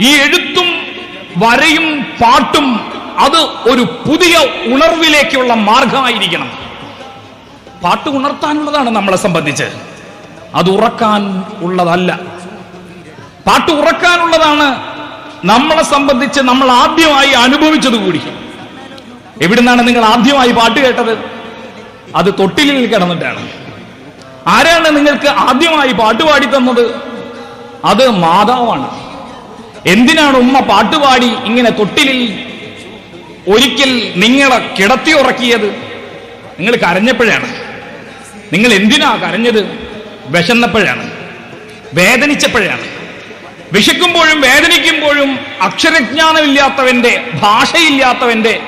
ഈ എഴുത്തും വരയും പാട്ടും അത് ഒരു പുതിയ ഉണർവിലേക്കുള്ള മാർഗമായിരിക്കണം. പാട്ട് ഉണർത്താനുള്ളതാണ് നമ്മളെ സംബന്ധിച്ച്. അത് ഉറക്കാൻ ഉള്ളതല്ല. പാട്ട് ഉറക്കാനുള്ളതാണ് നമ്മളെ സംബന്ധിച്ച് നമ്മൾ ആദ്യമായി അനുഭവിച്ചത് കൂടി. എവിടുന്നാണ് നിങ്ങൾ ആദ്യമായി പാട്ട് കേട്ടത്? അത് തൊട്ടിലിൽ കിടന്നിട്ടാണ്. ആരാണ് നിങ്ങൾക്ക് ആദ്യമായി പാട്ട് പാടി തന്നത്? അത് മാതാവാണ്. എന്തിനാണ് ഉമ്മ പാട്ടുപാടി ഇങ്ങനെ തൊട്ടിലിൽ ഒരിക്കൽ നിങ്ങളെ കിടത്തി ഉറക്കിയത്? നിങ്ങൾ കരഞ്ഞപ്പോഴാണ്. നിങ്ങൾ എന്തിനാ കരഞ്ഞത്? വിശന്നപ്പോഴാണ്. വേദനിച്ചപ്പോഴാണ്. വിശക്കുമ്പോഴും വേദനിക്കുമ്പോഴും അക്ഷരജ്ഞാനമില്ലാത്തവന്റെ ഭാഷയില്ലാത്തവന്റെ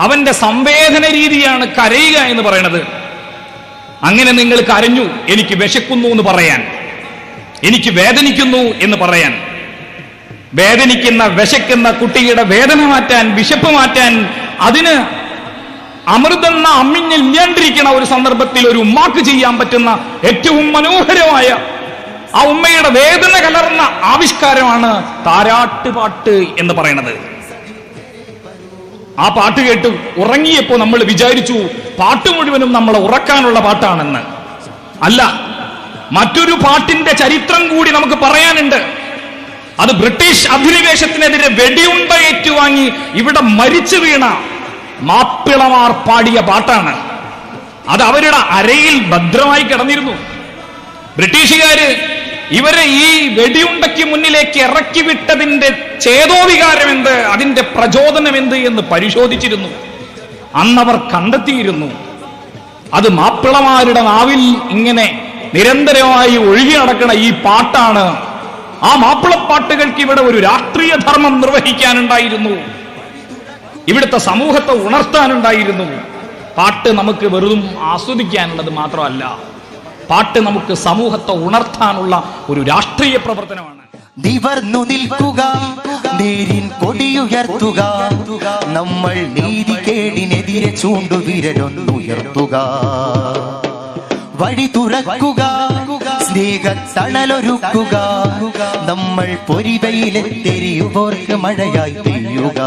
അവന്റെ സംവേദന രീതിയാണ് കരയുക എന്ന് പറയണത്. അങ്ങനെ നിങ്ങൾ കരഞ്ഞു എനിക്ക് വിശക്കുന്നു എന്ന് പറയാൻ. എനിക്ക് വേദനിക്കുന്നു എന്ന് പറയാൻ. വേദനിക്കുന്ന വിശക്കുന്ന കുട്ടിയുടെ വേദന മാറ്റാൻ വിശപ്പ് മാറ്റാൻ അതിന് അമൃതെന്ന അമ്മിഞ്ഞിൽ ഇല്ലാണ്ടിരിക്കുന്ന ഒരു സന്ദർഭത്തിൽ ഒരു ഉമ്മാക്ക് ചെയ്യാൻ പറ്റുന്ന ഏറ്റവും മനോഹരമായ ആ ഉമ്മയുടെ വേദന കലർന്ന ആവിഷ്കാരമാണ് താരാട്ടുപാട്ട് എന്ന് പറയുന്നത് ആ പാട്ട് കേട്ട് ഉറങ്ങിയപ്പോ നമ്മൾ വിചാരിച്ചു പാട്ട് മുഴുവനും നമ്മളെ ഉറക്കാനുള്ള പാട്ടാണെന്ന്. അല്ല മറ്റൊരു പാട്ടിന്റെ ചരിത്രം കൂടി നമുക്ക് പറയാനുണ്ട്. അത് ബ്രിട്ടീഷ് അധിനിവേശത്തിനെതിരെ വെടിയുണ്ട ഏറ്റുവാങ്ങി ഇവിടെ മരിച്ചു വീണ മാപ്പിളമാർ പാടിയ പാട്ടാണ്. അത് അവരുടെ അരയിൽ ഭദ്രമായി കിടന്നിരുന്നു. ബ്രിട്ടീഷുകാര് ഇവരെ ഈ വെടിയുണ്ടയ്ക്ക് മുന്നിലേക്ക് ഇറക്കി വിട്ടതിന്റെ ചേതോവികാരം എന്ത് അതിന്റെ പ്രചോദനം എന്ത് എന്ന് പരിശോധിച്ചിരുന്നു. അന്നവർ കണ്ടെത്തിയിരുന്നു. അത് മാപ്പിളമാരുടെ നാവിൽ ഇങ്ങനെ നിരന്തരമായി ഒഴുകി നടക്കുന്ന ഈ പാട്ടാണ് ആ മാപ്പിളപ്പാട്ടുകൾക്ക് ഇവിടെ ഒരു രാഷ്ട്രീയ ധർമ്മം നിർവഹിക്കാനുണ്ടായിരുന്നു. ഇവിടുത്തെ സമൂഹത്തെ ഉണർത്താനുണ്ടായിരുന്നു. പാട്ട് നമുക്ക് വെറും ആസ്വദിക്കാനുള്ളത് മാത്രമല്ല പാട്ട് നമുക്ക് സമൂഹത്തെ ഉണർത്താനുള്ള ഒരു രാഷ്ട്രീയ പ്രവർത്തനമാണ്. നിവർന്നു നിൽക്കുക നേരിൻ കൊടിയുയർത്തുക നമ്മൾ നീതി കേടിനെതിരെ ചൂണ്ടുവിരലൊന്നുയർത്തുക. വഴി തുറക്കുക. സ്നേഹത്തണലൊരുക്കുക നമ്മൾ പൊരിവയിലെത്തെരിയുവോർക്ക് മഴയായി പെയ്യുക.